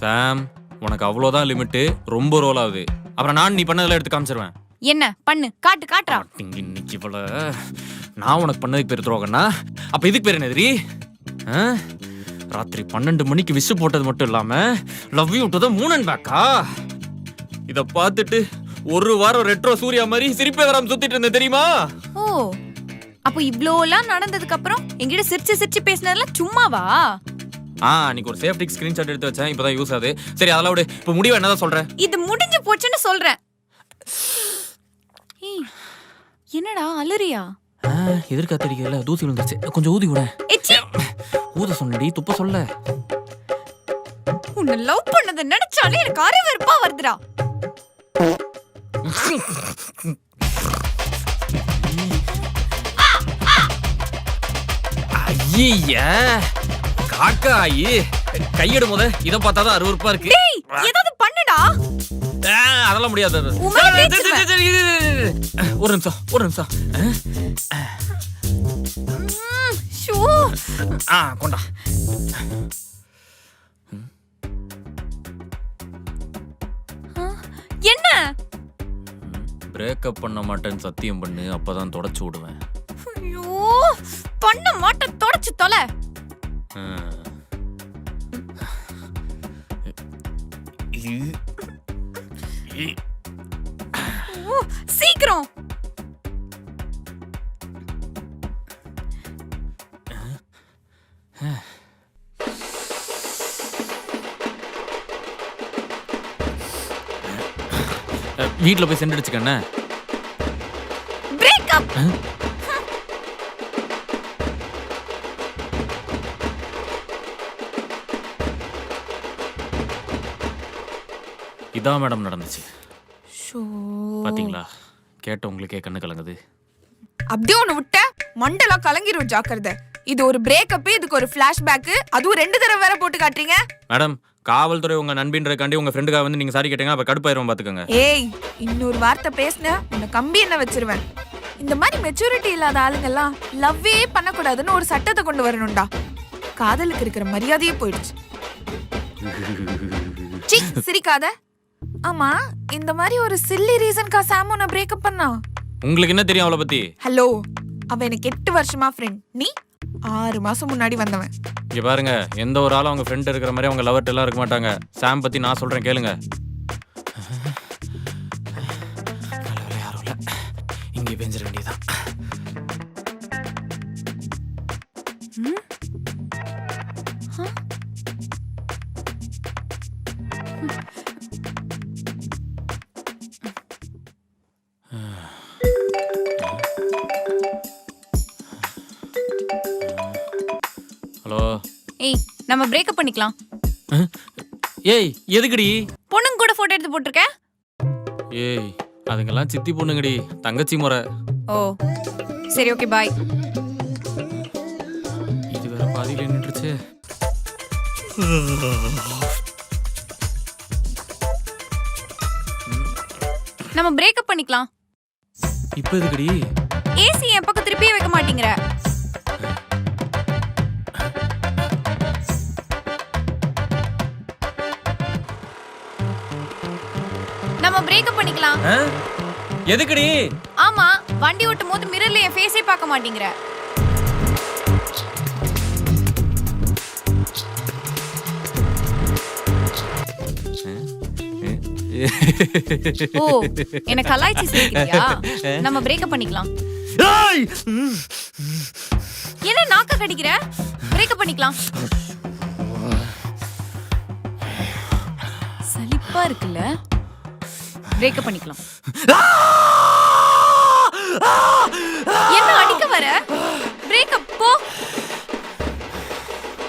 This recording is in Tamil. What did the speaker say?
சாம் உனக்கு அவ்வளோதான் லிமிட்டு ரொம்ப ரோல் ஆகுது அப்புறம் நான் நீ பண்ணதெல்லாம் எடுத்து காமிச்சிருவேன். என்ன? பண்ணு. காட்டு காட்டுறா. இன்னைக்கு இவ்வளோ நான் உனக்கு பண்ணதுக்கு பேர் துரோகம்னா? அப்ப இதுக்கு பேர் என்ன எதிரி? ராத்திரி பன்னெண்டு மணிக்கு விஷ் போட்டது மட்டும் இல்லாம love you to the moon and பேக்கா இத பார்த்துட்டு ஒரு வாரம் ரெட்ரோ சூர்யா மாதிரி சிரிப்பே வராம சுத்திட்டு இருந்தேன் தெரியுமா? ஓ அப்போ இவ்ளோலாம் நடந்ததுக்கு அப்புறம் என்கிட்ட சிரிச்சு சிரிச்சு பேசினதெல்லாம் சும்மாவா? ஆ அன்னைக்கு ஒரு சேஃப்டிக் ஸ்கிரீன்ஷாட் எடுத்து வச்சேன் இப்பதான் யூஸ் ஆகுது. சரி அதெல்லாம் விடு. இப்போ முடிவு என்னதான் சொல்றேன் இது முடிஞ்சு போச்சுன்னு சொல்றேன். ஏய், என்னடா அலறியா? எதிர்காத்தடிக்கல தூசி விழுந்துருச்சு. கொஞ்சம் ஊதி விட. எச்சி! ஊத சொன்னடி துப்ப சொல்ல. உன்னை லவ் பண்ணதை நினைச்சாலே எனக்கு அருவருப்பா வருதுடா. ஐய! காக்காயி கையெடு முத இத பார்த்தாதான் அருவருப்பா இருக்கு. ஏதாவது பண்ணுடா. அதெல்லாம் முடியாது. ஒரு நிமிஷம் ஒரு நிமிஷம். ஆ கொண்டா. என்ன? பிரேக்கப் பண்ண மாட்டேன்னு சத்தியம் பண்ணு அப்பதான் தொடச்சு விடுவேன். ஐயோ பண்ண மாட்ட தொடச்சு தொலை. ஓ, சீக்கிரம். வீட்ல போய் சென்ட் அடிச்சுக்கண்ணே பிரேக்கப் இதான் மேடம் நடந்துச்சு. ஷோ. பாத்தீங்களா? கேட்ட உங்களுக்கே கண்ணு கலங்குது. அப்படியே ஒண்ணு விட்ட? மண்டலம் கலங்கிரும் ஜாக்கிரதை. இது ஒரு பிரேக்கப் இதுக்கு ஒரு பிளாஷ்பேக் அதுவும் ரெண்டு தடவை வேற போட்டு காட்டுறீங்க. மேடம் காவல்துறை உங்க நண்பின்றக்காண்டி உங்க ஃப்ரெண்டுக்காக வந்து நீங்க சாரி கேட்டீங்க அப்ப கடுப்பாயிரும் பாத்துக்கோங்க. ஏய் இன்னொரு வார்த்தை பேசின உன்னை கம்பி என்ன வச்சிருவேன். இந்த மாதிரி மெச்சூரிட்டி இல்லாத ஆளுங்கெல்லாம் லவ்வே பண்ணக்கூடாதுன்னு ஒரு சட்டத்தை கொண்டு வரணும்டா. காதலுக்கு இருக்கிற மரியாதையே போயிடுச்சு. சிரிக்காத. ஆமா இந்த மாதிரி ஒரு சில்லி ரீசன்க்கா சாம் உன்னை பிரேக்கப் பண்ணா? உங்களுக்கு என்ன தெரியும் அவளை பத்தி? ஹலோ அவ எனக்கு எட்டு வருஷமா ஃப்ரெண்ட் நீ ஆறு மாசம் முன்னாடி வந்தவன். இங்க பாருங்க எந்த ஒரு ஆளும் அவங்க ஃப்ரெண்ட் இருக்கிற மாதிரி அவங்க லவர்ட் எல்லாம் இருக்க மாட்டாங்க. சாம் பத்தி நான் சொல்றேன் கேளுங்க. யாரும் இல்ல. இங்கே பெஞ்சிட வேண்டியதான் ஹலோ ஏய் நம்ம பிரேக்கப் பண்ணிக்கலாம். ஏய் எதுக்குடி? பொண்ணுங்க கூட போட்டோ எடுத்து போட்டிருக்க? ஏய் அதுங்கெல்லாம் சித்தி பொண்ணுங்கடி தங்கச்சி முறை. ஓ சரி ஓகே பாய் இது வேற பாதியில நின்றுச்சு. நம்ம பிரேக்கப் பண்ணிக்கலாம். இப்போ எதுக்குடி? ஏசி என் பக்கம் திருப்பியே வைக்க மாட்டேங்கிற? நம்ம பிரேக்கப் பண்ணிக்கலாம்? எதுக்குடி? ஆமா வண்டி ஓட்டும் போது மிரர்ல என் ஃபேஸே பார்க்க மாட்டேங்கிற. ஓ என்ன கலாய்ச்சி சிரிக்கிறியா? நம்ம பிரேக்கப் பண்ணிக்கலாம். ஏய்! என்ன நாக்க கடிக்கிற? பிரேக்கப் பண்ணிக்கலாம். சலிப்பா இருக்குல்ல? பிரேக்கப் பண்ணிக்கலாம். என்ன அடிக்க வர? பிரேக்கப் போ.